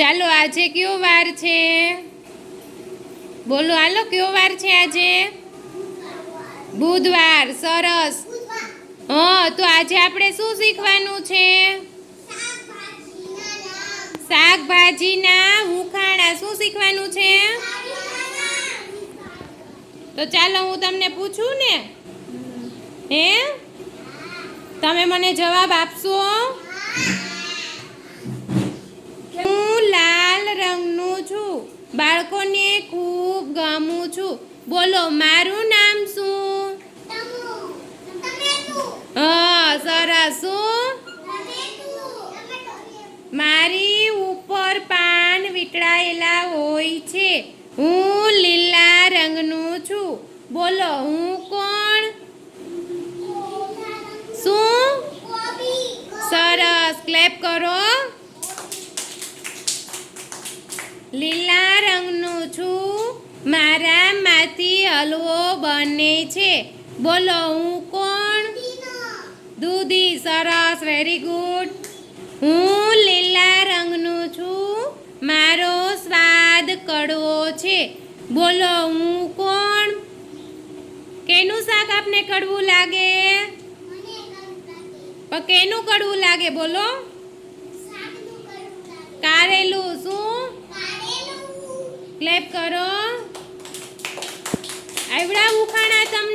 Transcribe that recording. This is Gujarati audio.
ચાલો આજે કયો વાર છે? બોલો, હાલો, કયો વાર છે આજે? બુધવાર, સરસ. હા, તો આજે આપણે શું શીખવાનું છે? શાકભાજીના હુંખાણા. શું શીખવાનું છે? તો ચાલો હું તમને પૂછું ને? હે? તમે મને જવાબ આપશો હું લાલ રંગનું છું બાળકોને ખૂબ ગમું છું બોલો મારું નામ શું? હા સરસ. શું? મારી ઉપર પાન વીંટળાયેલા હોય છે. હું લીલા રંગનું છું. બોલો હું કોણ? શું? સરસ. ક્લેપ કરો. લીલા રંગનું છું. મારામાંથી હલવો બને છે. બોલો હું કોણ? દૂધી સરસ વેરી ગુડ હું લીલા રંગનું છું. મારો સ્વાદ કડવો છે. બોલો હું કોણ? કેનું શાક આપને કડવું લાગે? પણ કેનું કડવું લાગે? બોલો. કારેલું શું? ક્લેપ કરો. આવડા ઉખાણા તમને